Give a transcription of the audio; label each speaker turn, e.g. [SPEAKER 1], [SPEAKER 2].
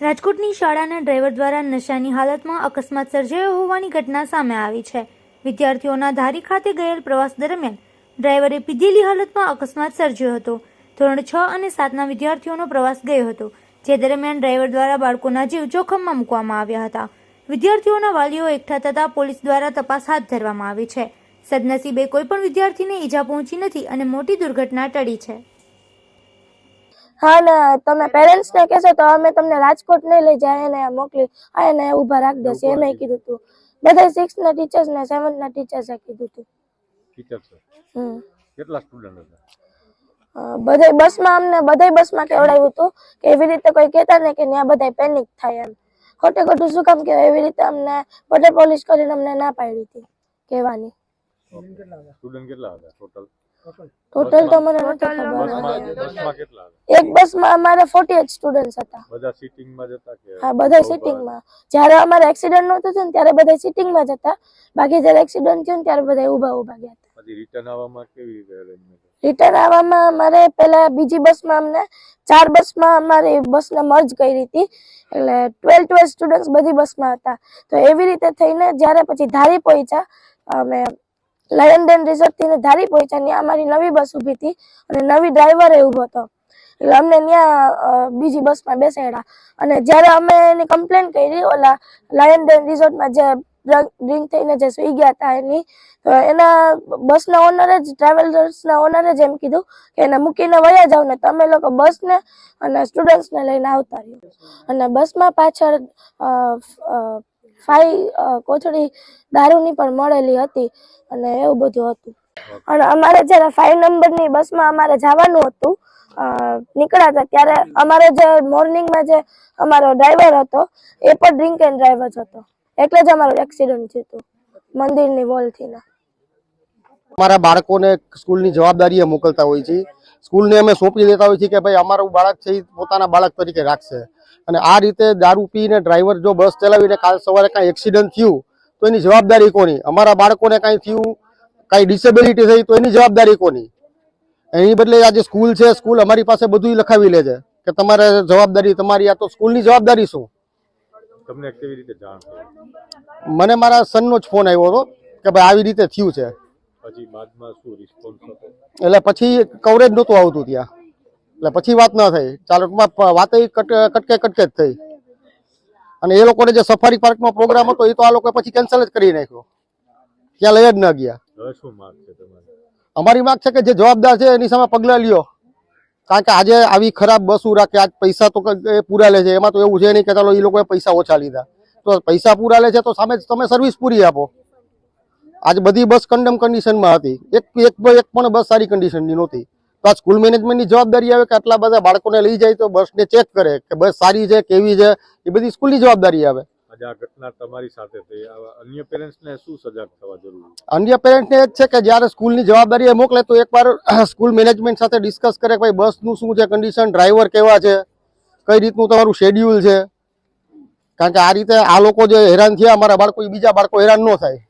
[SPEAKER 1] રાજકોટની શાળાના ડ્રાઈવર દ્વારા નશાની હાલતમાં અકસ્માત સર્જાયો હોવાની ઘટના સામે આવી છે. વિદ્યાર્થીઓના ધારી ખાતે ગયેલ પ્રવાસ દરમિયાન ડ્રાઈવરે પીધેલી હાલતમાં અકસ્માત સર્જ્યો હતો. ધોરણ છ અને સાતના વિદ્યાર્થીઓનો પ્રવાસ ગયો હતો, જે દરમિયાન ડ્રાઈવર દ્વારા બાળકોના જીવ જોખમમાં મૂકવામાં આવ્યા હતા. વિદ્યાર્થીઓના વાલીઓ એકઠા થતા પોલીસ દ્વારા તપાસ હાથ ધરવામાં આવી છે. સદનસીબે કોઈપણ વિદ્યાર્થીને ઈજા પહોંચી નથી અને મોટી દુર્ઘટના ટળી છે.
[SPEAKER 2] હા ને તમે પેરેન્ટ્સ ને કહેશો તો અમે તમને રાજકોટ નહીં લઈ જાય એને મોકલી આ એને ઊભા રાખી દેશે એને કીધું હતું બધા સિક્સ ના ટીચર્સ ને સેવન્થ ના ટીચર્સે કીધું હતું હમ.
[SPEAKER 3] કેટલા સ્ટુડન્ટ હતા?
[SPEAKER 2] અ, બસમાં અમને બધાય બસમાં કેવડાવ્યું હતું કે એવી રીતે કોઈ કહેતા ને કે ત્યાં બધાય પેનિક થાય એમ. ખોટે ખોટું શું કામ કહેવાય? એવી રીતે અમને વોટર પોલિશ કરીને અમને ના પાડી હતી. કહેવાની.
[SPEAKER 3] સ્ટુડન્ટ કેટલા હતા ટોટલ
[SPEAKER 2] ટોટલ તો મને નથી ખબર.
[SPEAKER 3] બસમાં બસમાં કેટલા
[SPEAKER 2] એક બસમાં અમારે ફોર્ટી એટ સ્ટુડન્ટ્સ હતા.
[SPEAKER 3] બધા સિટિંગમાં જતા કે
[SPEAKER 2] હા બધા સિટિંગમાં જ્યારે અમારે એક્સિડન્ટ નહોતો થયું ને ત્યારે બધા સિટિંગમાં જ હતા. બાકી જ્યારે એક્સિડન્ટ થયું ને ત્યારે બધા ઊભા ઊભા ગયા હતા.
[SPEAKER 3] પછી રિટર્ન આવવામાં કેવી રીતે અરેન્જમેન્ટ
[SPEAKER 2] રિટર્ન આવવામાં અમારે પહેલા બીજી બસમાં અમને ચાર બસમાં અમારી બસને મર્જ કરી હતી. એટલે ટ્વેલ્વ ટ્વેલ્વ સ્ટુડન્ટ્સ બધી બસમાં હતા. તો એવી રીતે થઈને જ્યારે પછી ધારી પહોંચ્યા અમે લયન ડેન રિસોર્ટથી ધારી પહોંચ્યા. ત્યાં અમારી નવી બસ ઊભી હતી અને નવી ડ્રાઈવરે ઊભો હતો. એટલે અમને ત્યાં બીજી બસમાં બેસાડ્યા. અને જ્યારે અમે એની કમ્પ્લેન કરી, ઓલા લાયન ડેન રિસોર્ટમાં જે ડ્રિંક થઈને જે સુઈ ગયા હતા એની એના બસના ઓનરે જ ટ્રાવેલર્સના ઓનરે જ એમ કીધું કે એને મૂકીને વયા જાવ ને તમે લોકો બસને અને સ્ટુડન્ટ્સને લઈને આવતા રહ્યો. અને બસમાં પાછળ ફાઈ કોથળી દારૂની પણ મળેલી હતી અને એવું બધું હતું. અને અમારે જ્યારે ફાઈવ નંબરની બસમાં અમારે જવાનું હતું નીકળ્યા હતા ત્યારે અમારો જે મોર્નિંગમાં જે અમારો ડ્રાઈવર હતો, એ પણ ડ્રિંક એન્ડ ડ્રાઈવર જ હતો. એટલે જ અમારું એક્સિડન્ટ થયું હતું, મંદિરની વોલથી ના
[SPEAKER 4] અમારા બાળકોને સ્કૂલની જવાબદારીએ મોકલતા હોય છે. સ્કૂલને અમે સોંપી દેતા હોય છે કે ભાઈ અમારું બાળક છે એ પોતાના બાળક તરીકે રાખશે. અને આ રીતે દારૂ પીને ડ્રાઈવર જો બસ ચલાવીને કાલ સવારે કાંઈ એક્સિડન્ટ થયું તો એની જવાબદારી કોની? અમારા બાળકોને કાંઈ થયું કાંઈ ડિસેબિલિટી થઈ તો એની જવાબદારી કોની? એની બદલે આજે સ્કૂલ છે સ્કૂલ અમારી પાસે બધું લખાવી લે છે કે તમારે જવાબદારી તમારી આ તો સ્કૂલની જવાબદારી શું?
[SPEAKER 3] તમને કેવી રીતે જાણ
[SPEAKER 4] મને મારા સનનો જ ફોન આવ્યો હતો કે ભાઈ આવી રીતે થયું છે. એટલે પછી કવરેજ નહોતું આવતું ત્યાં. એટલે પછી વાત ના થઈ. ચાલકમાં વાત કટકે કટકે જ થઈ. અને એ લોકોને જે સફારી પાર્કનો પ્રોગ્રામ હતો એ તો આ લોકો પછી કેન્સલ જ કરી નાખ્યો. ત્યાં લઈ જ ન ગયા. અમારી માંગ છે કે જે જવાબદાર છે એની સામે પગલાં લ્યો. કારણ કે આજે આવી ખરાબ બસો રાખે આજ પૈસા તો પૂરા લે છે. એમાં તો એવું છે નહીં કે ચાલો એ લોકોએ પૈસા ઓછા લીધા. તો પૈસા પૂરા લે છે તો સામે તમે સર્વિસ પૂરી આપો. આજ બધી બસ કન્ડમ કન્ડિશનમાં હતી. એક એક એક પણ બસ સારી કન્ડિશનની નહોતી. તો આ સ્કૂલ મેનેજમેન્ટની જવાબદારી આવે કે આટલા બધા બાળકોને લઈ જાય તો બસને ચેક કરે કે બસ સારી છે કેવી છે એ બધી સ્કૂલની જવાબદારી આવે.
[SPEAKER 3] અન્ય પેરેન્ટ્સને
[SPEAKER 4] એ જ છે કે જ્યારે સ્કૂલની જવાબદારી એ મોકલે તો એકવાર સ્કૂલ મેનેજમેન્ટ સાથે ડિસ્કસ કરે કે ભાઈ બસનું શું છે કન્ડિશન ડ્રાઈવર કેવા છે કઈ રીતનું તમારું શેડ્યુલ છે. કારણ કે આ રીતે આ લોકો જે હેરાન થયા અમારા બાળકો એ બીજા બાળકો હેરાન ન થાય.